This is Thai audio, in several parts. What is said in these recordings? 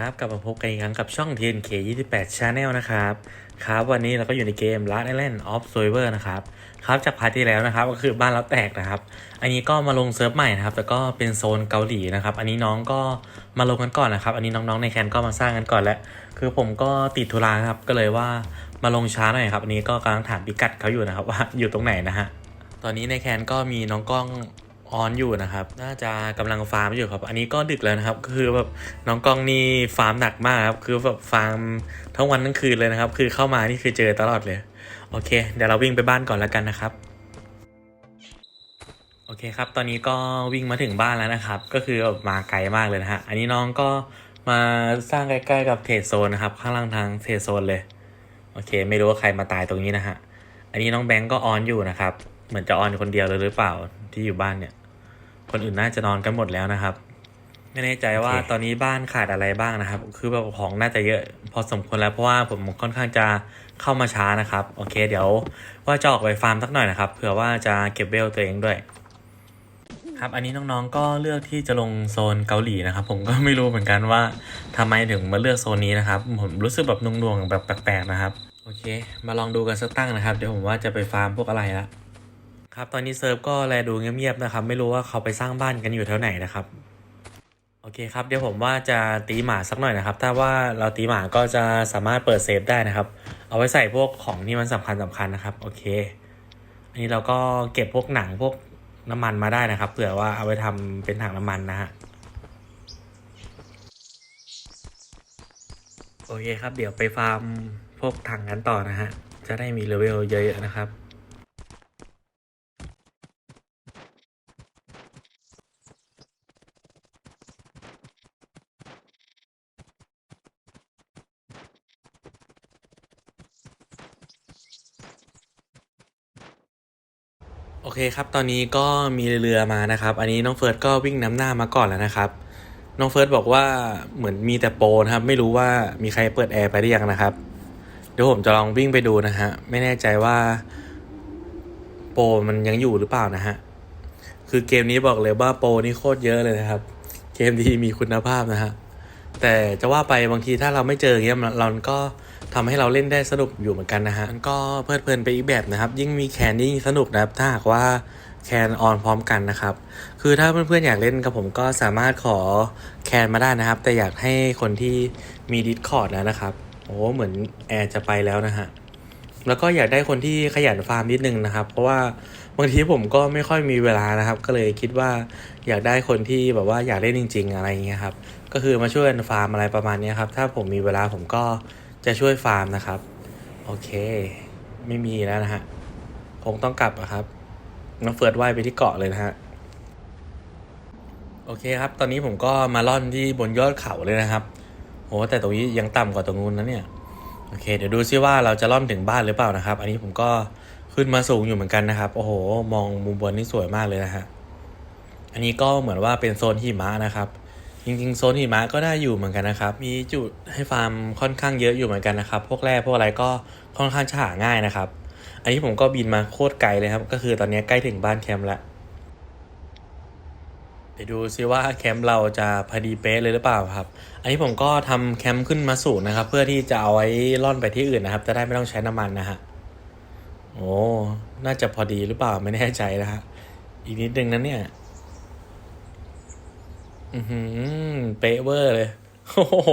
ครับกลับมาพบกันอีกครั้งกับช่อง TNK 28 Channel นะครับครับวันนี้เราก็อยู่ในเกม Last Island of Survivor นะครับครับจากพาร์ทที่แล้วนะครับก็คือบ้านเราแตกนะครับ อันนี้ก็มาลงเซิร์ฟใหม่นะครับแต่ก็เป็นโซนเกาหลีนะครับอันนี้น้องก็มาลงกันก่อนนะครับ อันนี้น้องๆในแคนก็มาสร้างกันก่อนแล้ว คือผมก็ติดธุระครับก็เลยว่ามาลงช้าหน่อยครับอันนี้ก็กำลังถามพิกัดเขาอยู่นะครับว่าอยู่ตรงไหนนะฮะตอนนี้ในแคนก็มีน้องกล้อง ออนอยู่นะครับ น่าจะกำลังฟาร์มอยู่ครับ อันนี้ก็ดึกแล้วนะครับ คือแบบน้องกล้องนี่ฟาร์มหนักมากครับ คือแบบฟาร์มทั้งวันทั้งคืนเลยนะครับ คือเข้ามานี่คือเจอตลอดเลย โอเค เดี๋ยวเราวิ่งไปบ้านก่อนแล้วกันนะครับ โอเคครับ ตอนนี้ก็วิ่งมาถึงบ้านแล้วนะครับ ก็คือแบบมาไกลมากเลยนะฮะ อันนี้น้องก็มาสร้างใกล้ๆกับเทรดโซนนะครับ ข้างล่างทางเทรดโซนเลย โอเค ไม่รู้ว่าใครมาตายตรงนี้นะฮะ อันนี้น้องแบงก์ก็ออนอยู่นะครับ เหมือนจะออนอยู่คนเดียวเลยหรือเปล่าที่อยู่บ้านเนี่ย คนอื่นน่าจะนอนกันหมดแล้วนะครับ ไม่แน่ใจว่าโอเคตอนนี้บ้านขาดอะไรบ้างนะครับ คือแบบของน่าจะเยอะ พอสมควรแล้วเพราะว่าผมค่อนข้างจะเข้ามาช้านะครับ โอเค เดี๋ยวว่าจะออกไปฟาร์มสักหน่อยนะครับเผื่อว่าจะเก็บเวลตัวเองด้วยครับอันนี้น้องๆก็เลือกที่จะลงโซนเกาหลีนะครับ ผมก็ไม่รู้เหมือนกันว่าทำไมถึงมาเลือกโซนนี้นะครับ ผมรู้สึกแบบนุ่งๆแบบแปลกๆนะครับ โอเค มาลองดูกันสักตั้งนะครับ เดี๋ยวผมว่าจะไปฟาร์มพวกอะไรละ ครับตอนนี้เซิร์ฟก็แลดูเงียบๆนะครับ ไม่รู้ว่าเขาไปสร้างบ้านกันอยู่แถวไหนนะครับโอเคครับเดี๋ยวผมว่าจะตีหมาสักหน่อยนะครับ ถ้าว่าเราตีหมาก็จะสามารถเปิดเซฟได้นะครับ เอาไว้ใส่พวกของที่มันสำคัญสำคัญนะครับโอเค อันนี้เราก็เก็บพวกหนังพวกน้ำมันมาได้นะครับเผื่อว่าเอาไปทำเป็นถังน้ำมันนะฮะโอเคครับเดี๋ยวไปฟาร์มพวกถังกันต่อนะฮะจะได้มีเลเวลเยอะๆนะครับ คครับ ตอนนี้ก็มีเรือมานะครับ อันนี้น้องเฟิร์สก็วิ่งน้ำหน้ามาก่อนแล้วนะครับ น้องเฟิร์สบอกว่าเหมือนมีแต่โปรนะครับ ไม่รู้ว่ามีใครเปิดแอร์ไปหรือยังนะครับ เดี๋ยวผมจะลองวิ่งไปดูนะฮะ ไม่แน่ใจว่า โปรมันยังอยู่หรือเปล่านะฮะ คือเกมนี้บอกเลยว่าโปรนี่โคตรเยอะเลยนะครับ เกมดีมีคุณภาพนะฮะ แต่จะว่าไปบางทีถ้าเราไม่เจออย่างเงี้ยมันเราก็ ทำให้เราเล่นได้สนุกอยู่เหมือนกันนะฮะมันก็เพลิดเพลินไปอีกแบบนะครับ ยิ่งมีแคนยิ่งสนุกนะครับ ถ้าหากว่าแคนออนพร้อมกันนะครับ คือถ้าเพื่อนๆอยากเล่นกับผมก็สามารถขอแคนมาได้นะครับ แต่อยากให้คนที่มีดิสคอร์ดแล้วนะครับ โอ้เหมือนแอร์จะไปแล้วนะฮะ แล้วก็อยากได้คนที่ขยันฟาร์มนิดนึงนะครับ เพราะว่าบางทีผมก็ไม่ค่อยมีเวลานะครับ ก็เลยคิดว่าอยากได้คนที่แบบว่าอยากเล่นจริง ๆ อะไรอย่างเงี้ยครับ ก็คือมาช่วยฟาร์มอะไรประมาณนี้ครับ ถ้าผมมีเวลาผมก็ จะช่วยฟาร์มนะครับ โอเค ไม่มีแล้วนะฮะคงต้องกลับอะครับน้องเฟิร์สว่ายไปที่เกาะเลยนะฮะโอเคครับ ตอนนี้ผมก็มาล่อนที่บนยอดเขาเลยนะครับโหแต่ตรงนี้ยังต่ำกว่าตรงนู้นนะเนี่ยโอเค เดี๋ยวดูซิว่าเราจะล่อนถึงบ้านหรือเปล่านะครับ อันนี้ผมก็ขึ้นมาสูงอยู่เหมือนกันนะครับ โอ้โห มองมุมบนนี่สวยมากเลยนะฮะอันนี้ก็เหมือนว่าเป็นโซนหิมะนะครับ จริงๆโซนหิมะก็ได้อยู่เหมือนกันนะครับ มีจุดให้ฟาร์มค่อนข้างเยอะอยู่เหมือนกันนะครับ พวกแร่พวกอะไรก็ค่อนข้างจะหาง่ายนะครับ อันนี้ผมก็บินมาโคตรไกลเลยครับ ก็คือตอนนี้ใกล้ถึงบ้านแคมป์แล้วเดี๋ยวดูซิว่าแคมป์เราจะพอดีเป๊ะเลยหรือเปล่าครับ อันนี้ผมก็ทำแคมป์ขึ้นมาสูงนะครับ เพื่อที่จะเอาไว้ล่อนไปที่อื่นนะครับ จะได้ไม่ต้องใช้น้ำมันนะฮะ โอ้ น่าจะพอดีหรือเปล่าไม่แน่ใจนะฮะ อีกนิดนึงนะเนี่ย อือหือเป๊ะเวอร์เลย โอ้โห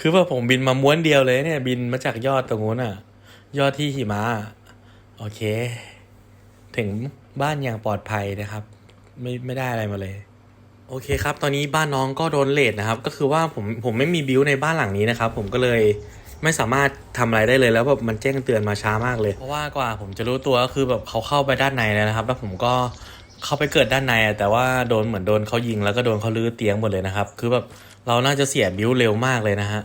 คือว่าผมบินมาม้วนเดียวเลยเนี่ย บินมาจากยอดตรงนู้นอะ ยอดที่หิมะโอเค ถึงบ้านอย่างปลอดภัยนะครับ ไม่ไม่ได้อะไรมาเลย โอเคครับ ตอนนี้บ้านน้องก็โดนเลทนะครับ ก็คือว่าผมผมไม่มีบิวในบ้านหลังนี้นะครับ ผมก็เลยไม่สามารถทำอะไรได้เลยแล้วแบบมันแจ้งเตือนมาช้ามากเลย เพราะว่ากว่าผมจะรู้ตัวก็คือแบบเขาเข้าไปด้านในแล้วนะครับ แล้วผมก็ เขาไปเกิดด้านในอะแต่ว่าโดนเหมือนโดนเขายิงแล้วก็โดนเขาลื้อเตียงหมดเลยนะครับ คือแบบเราน่าจะเสียบิวเร็วมากเลยนะฮะ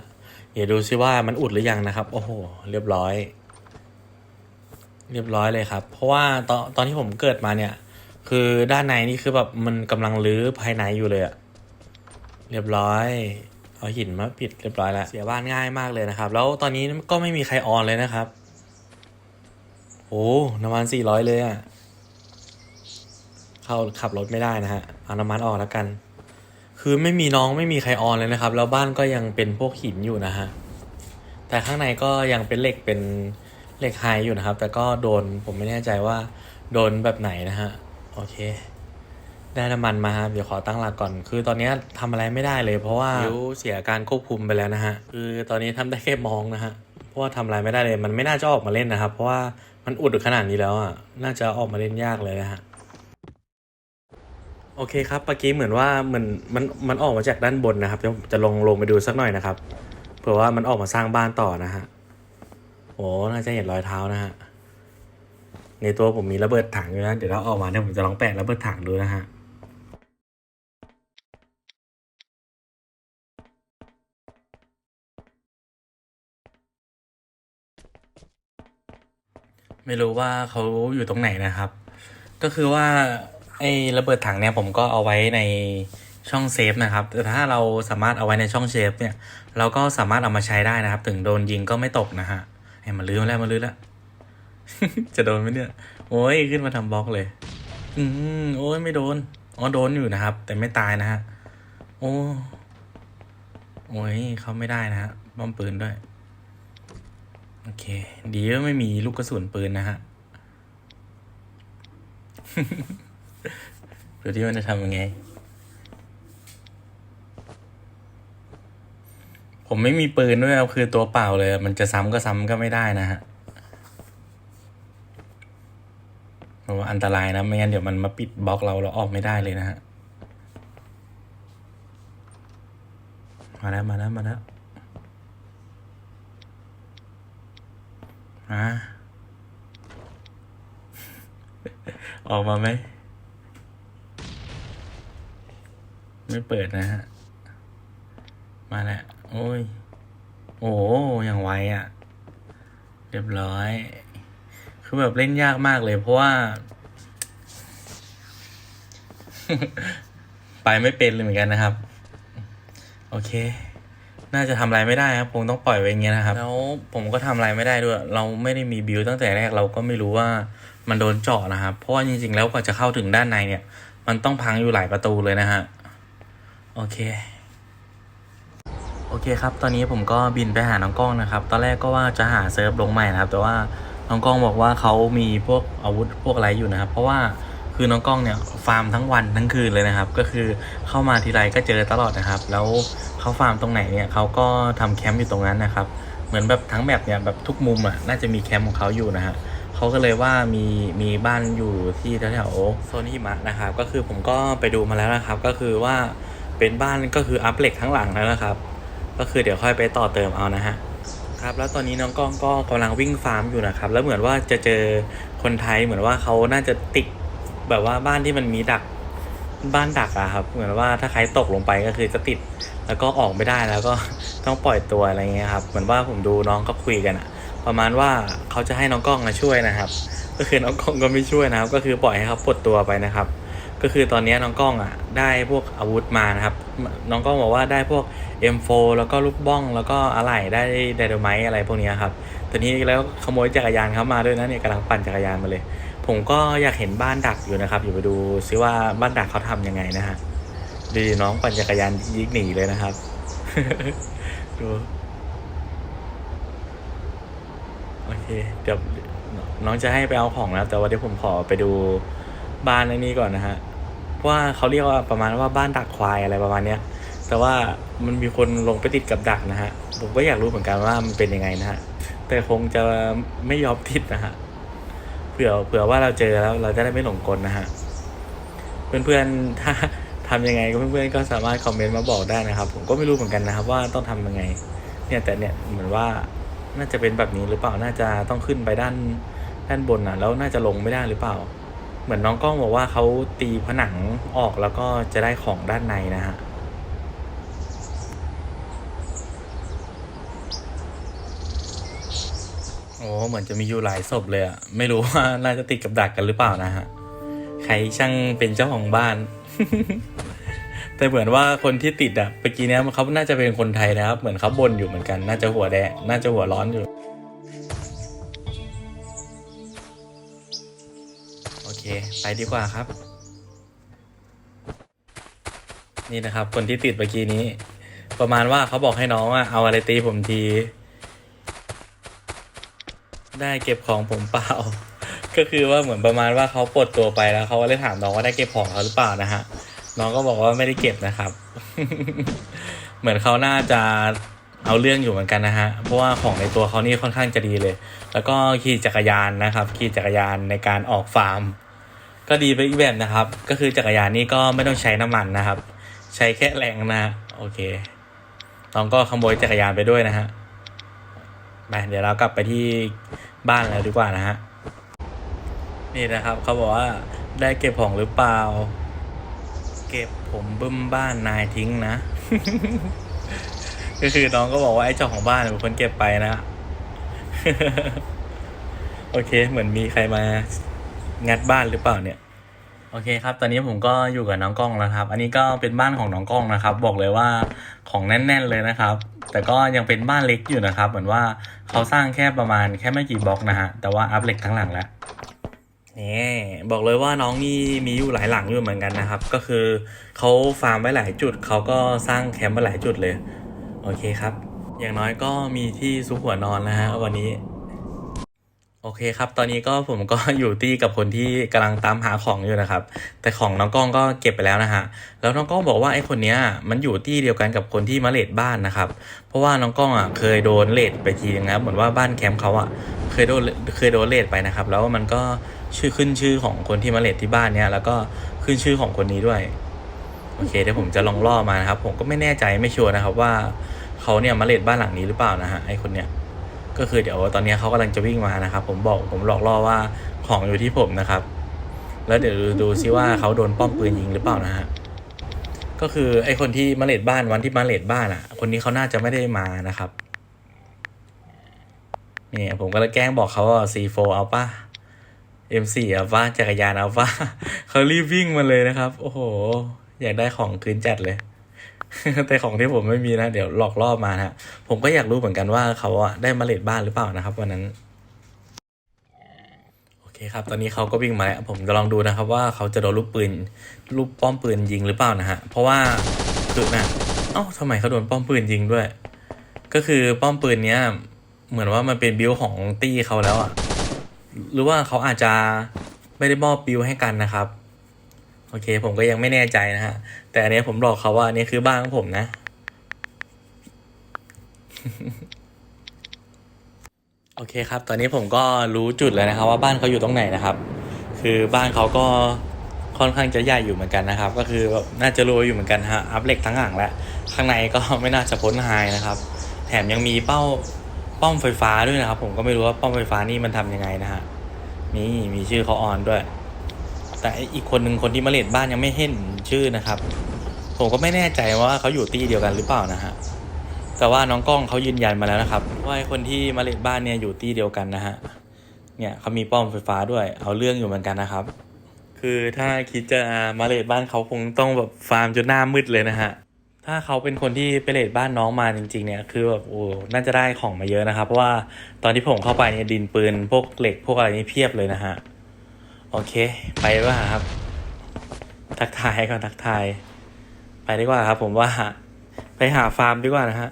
เดี๋ยวดูซิว่ามันอุดหรือยังนะครับ โอ้โห เรียบร้อย เรียบร้อยเลยครับ เพราะว่าตอนตอนที่ผมเกิดมาเนี่ย คือด้านในนี่คือแบบมันกำลังรื้อภายในอยู่เลยอะเรียบร้อยเอาหินมาปิดเรียบร้อยแล้วเสียบ้านง่ายมากเลยนะครับ แล้วตอนนี้ก็ไม่มีใครออนเลยนะครับโอ้น้ำมันสี่ร้อยเลยอะ เข้าขับรถไม่ได้นะฮะเอาน้ำมันออกแล้วกัน คือไม่มีน้องไม่มีใครออนเลยนะครับ แล้วบ้านก็ยังเป็นพวกหินอยู่นะฮะแต่ข้างในก็ยังเป็นเหล็กเป็นเหล็กไฮอยู่นะครับ แต่ก็โดนผมไม่แน่ใจว่า โดนแบบไหนนะฮะโอเค ได้น้ำมันมาครับเดี๋ยวขอตั้งหลักก่อน คือตอนนี้ทำอะไรไม่ได้เลย เพราะว่านิ้วเสียการควบคุมไปแล้วนะฮะคือตอนนี้ทำได้แค่มองนะฮะเพราะว่าทำอะไรไม่ได้เลย มันไม่น่าจะออกมาเล่นนะครับ เพราะว่ามันอุดขนาดนี้แล้วอะน่าจะออกมาเล่นยากเลยนะฮะ โอเคครับเมื่อกี้เหมือนว่ามันมันมันออกมาจากด้านบนนะครับเดี๋ยวผมจะลงลงไปดูสักหน่อยนะครับเผื่อว่ามันออกมาสร้างบ้านต่อนะฮะโอ้น่าจะเห็นรอยเท้านะฮะในตัวผมมีระเบิดถังอยู่นะเดี๋ยวเราออกมาเนี่ยผมจะลองแปะระเบิดถังดูนะฮะไม่รู้ว่าเขาอยู่ตรงไหนนะครับ ก็คือว่า ไอ้ระเบิดถังเนี่ยผมก็เอาไว้ในช่องเซฟนะครับ แต่ถ้าเราสามารถเอาไว้ในช่องเซฟเนี่ย เราก็สามารถเอามาใช้ได้นะครับ ถึงโดนยิงก็ไม่ตกนะฮะไอ้มาลื้อมาแล้วมาลื้อแล้ว จะโดนไหมเนี่ย โอ้ยขึ้นมาทำบล็อกเลย อืมโอ้ยไม่โดน อ๋อโดนอยู่นะครับ แต่ไม่ตายนะฮะ โอ้ โอ้ยเขาไม่ได้นะฮะบ้อมปืนด้วย โอเค ดีว่าไม่มีลูกกระสุนปืนนะฮะ ดูที่มันจะทำยังไง ผมไม่มีปืนด้วยครับคือตัวเปล่าเลย มันจะซ้ำก็ซ้ำก็ไม่ได้นะฮะเพราะว่าอันตรายนะ ไม่งั้นเดี๋ยวมันมาปิดบล็อกเราเราออกไม่ได้เลยนะฮะ มาแล้วมาแล้วมาแล้วมาออกมาไหม ไม่เปิดนะฮะ มาแล้ว โอ้ย โอ้อย่างไวอะ่ะ เรียบร้อย คือแบบเล่นยากมากเลย เพราะว่า ไปไม่เป็นเลยเหมือนกันนะครับ โอเค น่าจะทำอะไรไม่ได้ครับคงต้องปล่อยไว้อย่างเงี้ยนะครับ แล้วผมก็ทำอะไรไม่ได้ด้วย เราไม่ได้มีบิวตั้งแต่แรกเราก็ไม่รู้ว่ามันโดนเจาะนะครับ เพราะว่าจริงๆ แล้วกว่าจะเข้าถึงด้านในเนี่ย มันต้องพังอยู่หลายประตูเลยนะฮะ โอเค โอเคครับ ตอนนี้ผมก็บินไปหาน้องกล้องนะครับ ตอนแรกก็ว่าจะหาเซิร์ฟลงใหม่นะครับ แต่ว่าน้องกล้องบอกว่าเขามีพวกอาวุธพวกอะไรอยู่นะครับ เพราะว่าคือน้องกล้องเนี่ยฟาร์มทั้งวันทั้งคืนเลยนะครับ ก็คือเข้ามาทีไรก็เจอตลอดนะครับ แล้วเขาฟาร์มตรงไหนเนี่ยเขาก็ทำแคมป์อยู่ตรงนั้นนะครับ เหมือนแบบทั้งแบบเนี่ยแบบทุกมุมอะน่าจะมีแคมป์ของเขาอยู่นะฮะเขาก็เลยว่ามีมีบ้านอยู่ที่แถวๆโซนหิมะนะครับ ก็คือผมก็ไปดูมาแล้วนะครับ ก็คือว่า เป็นบ้านก็คืออัพเหล็กทั้งหลังแล้วนะครับ ก็คือเดี๋ยวค่อยไปต่อเติมเอานะฮะครับแล้วตอนนี้น้องกล้องก็กำลังวิ่งฟาร์มอยู่นะครับ แล้วเหมือนว่าจะเจอคนไทยเหมือนว่าเขาน่าจะติดแบบว่าบ้านที่มันมีดักบ้านดักอะครับ เหมือนว่าถ้าใครตกลงไปก็คือจะติดแล้วก็ออกไม่ได้แล้วก็ต้องปล่อยตัวอะไรเงี้ยครับ เหมือนว่าผมดูน้องเขาคุยกันอะประมาณว่าเขาจะให้น้องกล้องมาช่วยนะครับ ก็คือน้องกล้องก็ไม่ช่วยนะครับ ก็คือปล่อยให้เขาปลดตัวไปนะครับ ก็คือตอนนี้น้องกล้องอะได้พวกอาวุธมานะครับ น้องกล้องบอกว่าได้พวก M4 แล้วก็ลูกบ้อง แล้วก็อะไหล่ได้ไดโดไมต์อะไรพวกนี้ครับตอนนี้แล้วขโมยจักรยานเขามาด้วยนะเนี่ยกำลังปั่นจักรยานมาเลย ผมก็อยากเห็นบ้านดักอยู่นะครับ อยู่ไปดูซิว่าบ้านดักเขาทำยังไงนะฮะดูดิน้องปั่นจักรยานยิกหนีเลยนะครับดูโอเคเดี๋ยวน้องจะให้ไปเอาของแล้วแต่ว่าเดี๋ยวผมขอไปดูบ้านในนี้ก่อนนะฮะ ว่าเขาเรียกว่าประมาณว่าบ้านดักควายอะไรประมาณเนี้ยแต่ว่ามันมีคนลงไปติดกับดักนะฮะ ผมก็อยากรู้เหมือนกันว่ามันเป็นยังไงนะฮะ แต่คงจะไม่ยอมติดนะฮะ เผื่อเผื่อว่าเราเจอแล้วเราจะได้ไม่หลงกลนะฮะ เพื่อนๆถ้าทำยังไงก็เพื่อนๆก็สามารถคอมเมนต์มาบอกได้นะครับ ผมก็ไม่รู้เหมือนกันนะครับ ว่าต้องทำยังไง เนี่ยแต่เนี่ยเหมือนว่าน่าจะเป็นแบบนี้หรือเปล่าน่าจะต้องขึ้นไปด้านด้านบนอะ แล้วน่าจะลงไม่ได้หรือเปล่า เหมือนน้องกล้องบอกว่าเขาตีผนังออกแล้วก็จะได้ของด้านในนะฮะโอ้เหมือนจะมีอยู่หลายศพเลยอะไม่รู้ว่าน่าจะติดกับดักกันหรือเปล่านะฮะใครช่างเป็นเจ้าของบ้าน แต่เหมือนว่าคนที่ติดอะเมื่อกี้เนี้ยเขาน่าจะเป็นคนไทยนะครับ เหมือนเขาบ่นอยู่เหมือนกัน น่าจะหัวแดงน่าจะหัวร้อนอยู่ ไปดีกว่าครับ นี่นะครับ คนที่ติดเมื่อกี้นี้ ประมาณว่าเขาบอกให้น้องอะเอาอะไรตีผมที ได้เก็บของผมเปล่า ก็คือว่าเหมือนประมาณว่าเขาปลดตัวไปแล้วเขาก็เลยถามน้องว่าได้เก็บของเขาหรือเปล่านะฮะน้องก็บอกว่าไม่ได้เก็บนะครับ เหมือนเขาน่าจะเอาเรื่องอยู่เหมือนกันนะฮะ เพราะว่าของในตัวเขานี่ค่อนข้างจะดีเลย แล้วก็ขี่จักรยานนะครับ ขี่จักรยานในการออกฟาร์ม ก็ดีไปอีกแบบนะครับ ก็คือจักรยานนี่ก็ไม่ต้องใช้น้ำมันนะครับ ใช้แค่แรงนะฮะโอเคน้องก็ขโมยจักรยานไปด้วยนะฮะไปเดี๋ยวเรากลับไปที่บ้านแล้วดีกว่านะฮะนี่นะครับเขาบอกว่าได้เก็บของหรือเปล่า เก็บผมบึ้มบ้านนายทิ้งนะ ก็คือน้องก็บอกว่าไอ้เจ้าของบ้านเป็นคนเก็บไปนะ โอเค เหมือนมีใครมา งัดบ้านหรือเปล่าเนี่ย โอเคครับ ตอนนี้ผมก็อยู่กับน้องกล้องแล้วครับ อันนี้ก็เป็นบ้านของน้องกล้องนะครับ บอกเลยว่าของแน่น ๆ เลยนะครับ แต่ก็ยังเป็นบ้านเล็กอยู่นะครับ เหมือนว่าเขาสร้างแค่ประมาณแค่ไม่กี่บล็อกนะฮะ แต่ว่าอัพเหล็กทั้งหลังแล้วนี่บอกเลยว่าน้องนี่มีอยู่หลายหลังอยู่เหมือนกันนะครับ ก็คือเขาฟาร์มไว้หลายจุดเขาก็สร้างแคมป์ไว้หลายจุดเลย โอเคครับ อย่างน้อยก็มีที่ซุกหัวนอนนะฮะวันนี้ โอเคครับ ตอนนี้ก็ผมก็อยู่ที่กับคนที่กำลังตามหาของอยู่นะครับ แต่ของน้องก้องก็เก็บไปแล้วนะฮะ แล้วน้องก้องบอกว่าไอ้คนเนี้ยมันอยู่ที่เดียวกันกับคนที่มาเลดบ้านนะครับ เพราะว่าน้องก้องอะเคยโดนเลดไปทีนึงนะครับเหมือนว่าบ้านแคมป์เขาอะเคยโดนเคยโดนเลดไปนะครับ แล้วมันก็ชื่อขึ้นชื่อของคนที่มาเลดที่บ้านเนี้ยแล้วก็ขึ้นชื่อของคนนี้ด้วย โอเคเดี๋ยวผมจะลองล่อมานะครับ ผมก็ไม่แน่ใจไม่ชัวร์นะครับว่าเขาเนี่ยมาเลดบ้านหลังนี้หรือเปล่านะฮะไอ้คนเนี้ย ก็คือเดี๋ยวตอนนี้เขากำลังจะวิ่งมานะครับ ผมบอกผมหลอกล่อว่าของอยู่ที่ผมนะครับ แล้วเดี๋ยวดูดูซิว่าเขาโดนป้อมปืนยิงหรือเปล่านะฮะก็คือไอคนที่มาเลดบ้านวันที่มาเลดบ้านอะ คนนี้เขาน่าจะไม่ได้มานะครับนี่ผมก็เลยแกล้งบอกเขาว่า C4 เอาป่ะ M4 เอาป่ะจักรยานเอาป่ะเขารีบวิ่งมาเลยนะครับ โอ้โห อยากได้ของคืนจัดเลย แต่ของที่ผมไม่มีนะ เดี๋ยวหลอกล่อมาฮะ ผมก็อยากรู้เหมือนกันว่าเขาอะได้มาเลดบ้านหรือเปล่านะครับวันนั้นโอเคครับตอนนี้เขาก็วิ่งมาแล้วผมจะลองดูนะครับว่าเขาจะโดนลูกปืนลูกป้อมปืนยิงหรือเปล่านะฮะเพราะว่าคือนะเอ้าทำไมเขาโดนป้อมปืนยิงด้วย ก็คือป้อมปืนเนี้ยเหมือนว่ามันเป็นบิลของตี้เขาแล้วอะหรือว่าเขาอาจจะไม่ได้มอบบิลให้กันนะครับ โอเค ผมก็ยังไม่แน่ใจนะฮะ แต่อันนี้ผมบอกเขาว่าอันนี้คือบ้านของผมนะ โอเคครับ ตอนนี้ผมก็รู้จุดแล้วนะครับ ว่าบ้านเขาอยู่ตรงไหนนะครับ คือบ้านเขาก็ค่อนข้างจะใหญ่อยู่เหมือนกันนะครับ ก็คือแบบน่าจะรวยอยู่เหมือนกันฮะอัพเหล็กทั้งหลังแล้วข้างในก็ไม่น่าจะพ้นไฮนะครับ แถมยังมีเป้าป้อมไฟฟ้าด้วยนะครับ ผมก็ไม่รู้ว่าป้อมไฟฟ้านี่มันทำยังไงนะฮะนี่มีชื่อเขาออนด้วย แต่อีกคนหนึ่งคนที่มาเลดบ้านยังไม่เห็นชื่อนะครับ ผมก็ไม่แน่ใจว่าเขาอยู่ตีเดียวกันหรือเปล่านะฮะแต่ว่าน้องกล้องเขายืนยันมาแล้วนะครับ ว่าคนที่มาเลดบ้านเนี่ยอยู่ตีเดียวกันนะฮะเนี่ยเขามีป้อมไฟฟ้าด้วย เอาเรื่องอยู่เหมือนกันนะครับ คือถ้าคิดจะมาเลดบ้านเขาคงต้องแบบฟาร์มจนหน้ามืดเลยนะฮะถ้าเขาเป็นคนที่ไปเลดบ้านน้องมาจริง ๆ เนี่ยคือแบบโอ้น่าจะได้ของมาเยอะนะครับ เพราะว่าตอนที่ผมเข้าไปเนี่ยดินปืนพวกเหล็กพวกอะไรนี่เพียบเลยนะฮะ โอเค ไปว่าครับ ทักทายก่อนทักทาย ไปดีกว่าครับ ผมว่า ไปหาฟาร์มดีกว่านะฮะ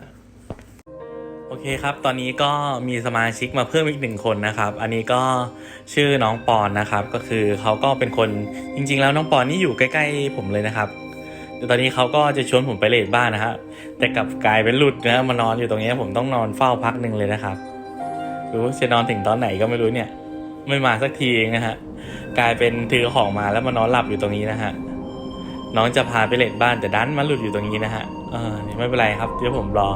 โอเคครับ ตอนนี้ก็มีสมาชิกมาเพิ่มอีกหนึ่งคนนะครับ อันนี้ก็ชื่อน้องปอนนะครับ ก็คือเขาก็เป็นคนจริง ๆ แล้วน้องปอนนี่อยู่ใกล้ ๆ ผมเลยนะครับแต่ตอนนี้เขาก็จะชวนผมไปเลดบ้านนะฮะแต่กลับกลายเป็นหลุดนะมานอนอยู่ตรงนี้ผมต้องนอนเฝ้าพักหนึ่งเลยนะครับรู้จะนอนถึงตอนไหนก็ไม่รู้เนี่ย ไม่มาสักทีเองนะฮะ กลายเป็นถือของมาแล้วมานอนหลับอยู่ตรงนี้นะฮะ น้องจะพาไปเล่นบ้านแต่ดันมาหลุดอยู่ตรงนี้นะฮะเออไม่เป็นไรครับเดี๋ยวผมรอ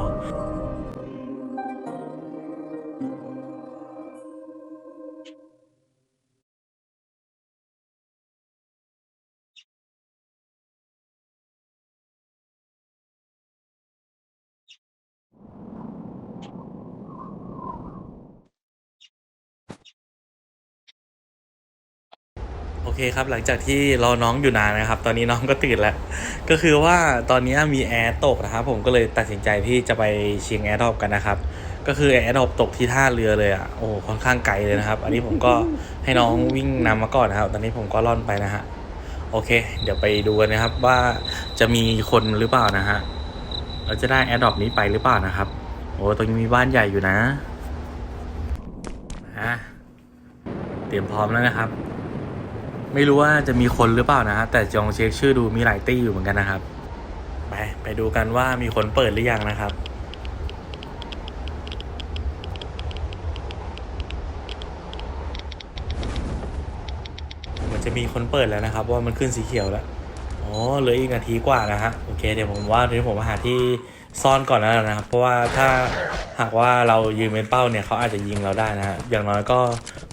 โอเคครับหลังจากที่รอน้องอยู่นานนะครับ ตอนนี้น้องก็ตื่นแล้ว ก็คือว่าตอนนี้มีแอร์ตกนะครับผมก็เลยตัดสินใจที่จะไปเชียงแอร์ดรอปกันนะครับ ก็คือแอร์ดรอปตกที่ท่าเรือเลยอะโอ้ค่อนข้างไกลเลยนะครับ อันนี้ผมก็ให้น้องวิ่งนำมาก่อนนะครับ ตอนนี้ผมก็ล่อนไปนะฮะโอเค เดี๋ยวไปดูกันนะครับว่าจะมีคนหรือเปล่านะฮะเราจะได้แอดดอปนี้ไปหรือเปล่านะครับโอ้ตรงนี้มีบ้านใหญ่อยู่นะฮะเตรียมพร้อมแล้วนะครับ ไม่รู้ว่าจะมีคนหรือเปล่านะฮะแต่จองเช็คชื่อดูมีหลายตี้อยู่เหมือนกันนะครับ ไปไปดูกันว่ามีคนเปิดหรือยังนะครับมันจะมีคนเปิดแล้วนะครับ ว่ามันขึ้นสีเขียวแล้วอ๋อเหลืออีกนาทีกว่านะฮะโอเคเดี๋ยวผมว่าเดี๋ยวผมมาหาที่ซ่อนก่อนแล้วนะครับ เพราะว่าถ้าหากว่าเรายืนเป็นเป้าเนี่ยเขาอาจจะยิงเราได้นะฮะอย่างน้อยก็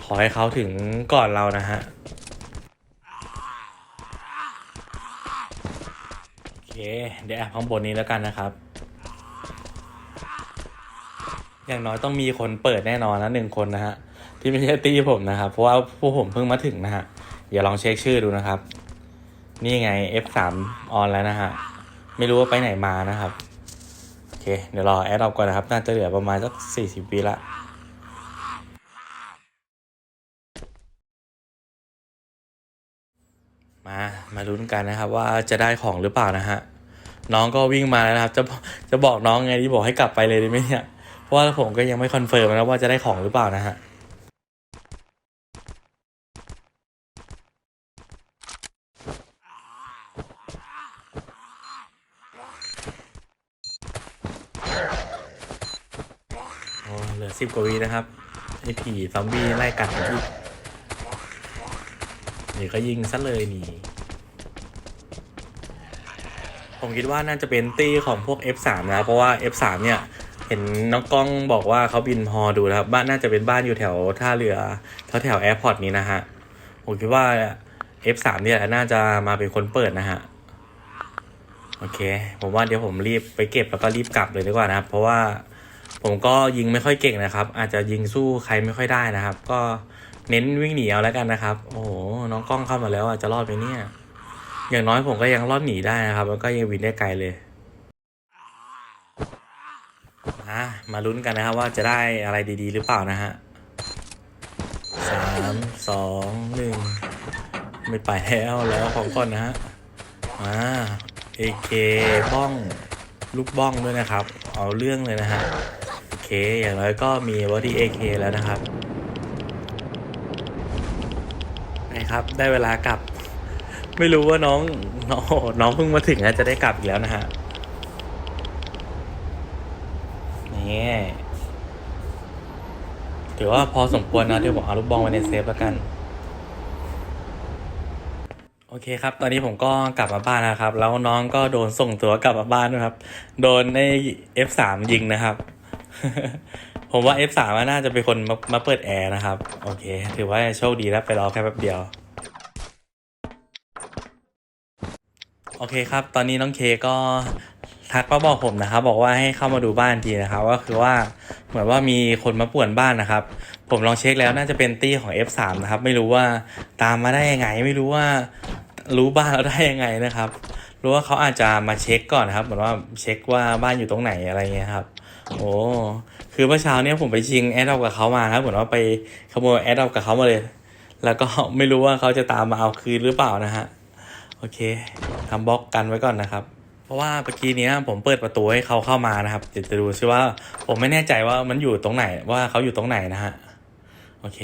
ขอให้เขาถึงก่อนเรานะฮะ โอ เดี๋ยวแอบข้างบนนี้แล้วกันนะครับ อย่างน้อยต้องมีคนเปิดแน่นอนนะหนึ่งคนนะฮะที่ไม่ใช่ตีผมนะครับ เพราะว่าพวกผมเพิ่งมาถึงนะฮะอย่าลองเช็คชื่อดูนะครับ นี่ไง F3 ออนแล้วนะฮะไม่รู้ว่าไปไหนมานะครับโอเค เดี๋ยวรอแอดออก่อนนะครับ น่าจะเหลือประมาณสักสี่สิบวิละมา มาลุ้นกันนะครับว่าจะได้ของหรือเปล่านะฮะ น้องก็วิ่งมาแล้วนะครับ จะจะบอกน้องไงที่บอกให้กลับไปเลยได้ไหมเนี่ยเพราะว่าผมก็ยังไม่คอนเฟิร์มนะว่าจะได้ของหรือเปล่านะฮะเหลือสิบกว่าวินะครับไอ้ผีซอมบี้ไล่กัดผมอีกนี่ก็ยิงซะเลยนี่ ผมคิดว่าน่าจะเป็นตี้ของพวก F3 นะเพราะว่า F3 เนี่ยเห็นน้องกล้องบอกว่าเขาบินพอดูนะครับบ้านน่าจะเป็นบ้านอยู่แถวท่าเรือแถวแถวแอร์พอร์ตนี้นะฮะผมคิดว่า F3 เนี่ยน่าจะมาเป็นคนเปิดนะฮะโอเค ผมว่าเดี๋ยวผมรีบไปเก็บแล้วก็รีบกลับเลยดีกว่านะครับ เพราะว่าผมก็ยิงไม่ค่อยเก่งนะครับ อาจจะยิงสู้ใครไม่ค่อยได้นะครับ ก็เน้นวิ่งหนีเอาแล้วกันนะครับ โอ้โหน้องกล้องเข้ามาแล้วอะจะรอดไหมเนี่ย อย่างน้อยผมก็ยังรอดหนีได้นะครับ แล้วก็ยังวินได้ไกลเลยมามาลุ้นกันนะครับว่าจะได้อะไรดีๆ หรือเปล่านะฮะสามสองหนึ่งไม่ไปแล้วแล้วของก่อนนะฮะมาเอเคบ้องลูกบ้องด้วยนะครับ เอาเรื่องเลยนะฮะโอเคอย่างน้อยก็มีวอดี้เอเคแล้วนะครับนะครับ ได้เวลากลับ ไม่รู้ว่าน้องน้องน้องเพิ่งมาถึงนะจะได้กลับอีกแล้วนะฮะนี่ถือว่าพอสมควรนะเดี๋ยวผมเอาลูกบอลไว้ในเซฟแล้วกัน โอเคครับ ตอนนี้ผมก็กลับมาบ้านแล้วครับ แล้วน้องก็โดนส่งตัวกลับมาบ้านด้วยครับ โดนใน F3 ยิงนะครับ ผมว่า F3 น่าจะเป็นคนมามาเปิดแอร์นะครับ โอเค ถือว่าโชคดีแล้วไปรอแค่แป๊บเดียว โอเคครับ ตอนนี้น้องเคก็ทักมาบอกผมนะครับ บอกว่าให้เข้ามาดูบ้านทีนะครับก็คือว่าเหมือนว่ามีคนมาป่วนบ้านนะครับ ผมลองเช็คแล้วน่าจะเป็นตี้ของ F3 นะครับ ไม่รู้ว่าตามมาได้ยังไง ไม่รู้ว่ารู้บ้านเราได้ยังไงนะครับ รู้ว่าเขาอาจจะมาเช็คก่อนนะครับ เหมือนว่าเช็คว่าบ้านอยู่ตรงไหนอะไรเงี้ยครับ โอ้คือเมื่อเช้าเนี้ยผมไปชิงแอดดอกับเขามาครับเหมือนว่าไปขโมยแอดดอกับเขามาเลย แล้วก็ไม่รู้ว่าเขาจะตามมาเอาคืนหรือเปล่านะฮะโอเค ทำบล็อกกันไว้ก่อนนะครับ เพราะว่าเมื่อกี้นี้ผมเปิดประตูให้เขาเข้ามานะครับเดี๋ยวจะดูซิว่าผมไม่แน่ใจว่ามันอยู่ตรงไหนว่าเขาอยู่ตรงไหนนะฮะโอเค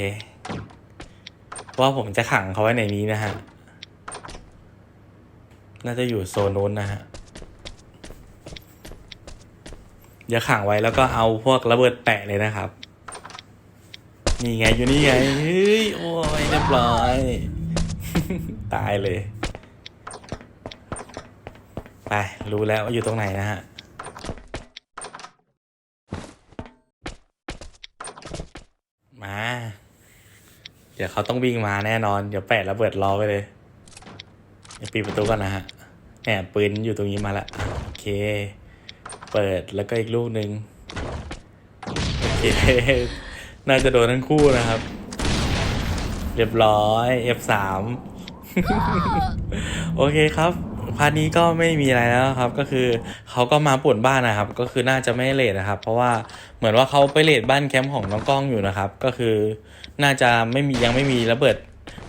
ว่าผมจะขังเขาไว้ในนี้นะฮะน่าจะอยู่โซนนู้นนะฮะเดี๋ยวขังไว้แล้วก็เอาพวกระเบิดแปะเลยนะครับ นี่ไงอยู่นี่ไงเฮ้ยโอ้ยเรียบร้อย ตายเลย ไป รู้แล้วว่าอยู่ตรงไหนนะฮะมา เดี๋ยวเขาต้องวิ่งมาแน่นอน เดี๋ยวแปะระเบิดรอไปเลยเดี๋ยวปิดประตูก่อนนะฮะแอบปืนอยู่ตรงนี้มาละอะโอเค เปิดแล้วก็อีกลูกหนึ่งโอเค น่าจะโดนทั้งคู่นะครับ เรียบร้อย F3 โอเคครับ พาร์ทนี้ก็ไม่มีอะไรแล้วครับ ก็คือเขาก็มาป่วนบ้านนะครับ ก็คือน่าจะไม่เลทนะครับ เพราะว่าเหมือนว่าเขาไปเลทบ้านแคมป์ของน้องกล้องอยู่นะครับ ก็คือน่าจะไม่มียังไม่มีระเบิด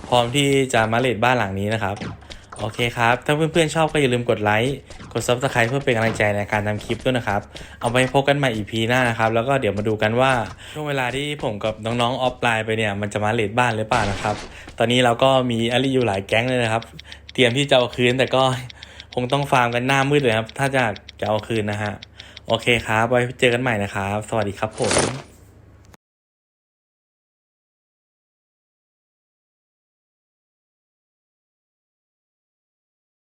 พร้อมที่จะมาเลทบ้านหลังนี้นะครับ โอเคครับ ถ้าเพื่อนๆชอบก็อย่าลืมกดไลค์ กด subscribe เพื่อเป็นกำลังใจในการทำคลิปด้วยนะครับ เอาไปพบกันใหม่ EP หน้านะครับ แล้วก็เดี๋ยวมาดูกันว่าช่วงเวลาที่ผมกับน้องๆออฟไลน์ไปเนี่ย มันจะมาเลดบ้านหรือเปล่านะครับ ตอนนี้เราก็มีอลีอยู่หลายแก๊งเลยนะครับ เตรียมที่จะเอาคืนแต่ก็ คงต้องฟาร์มกันหน้ามืดเลยครับ ถ้าจะจะเอาคืนนะฮะ โอเคครับ ไว้เจอกันใหม่นะครับ สวัสดีครับผม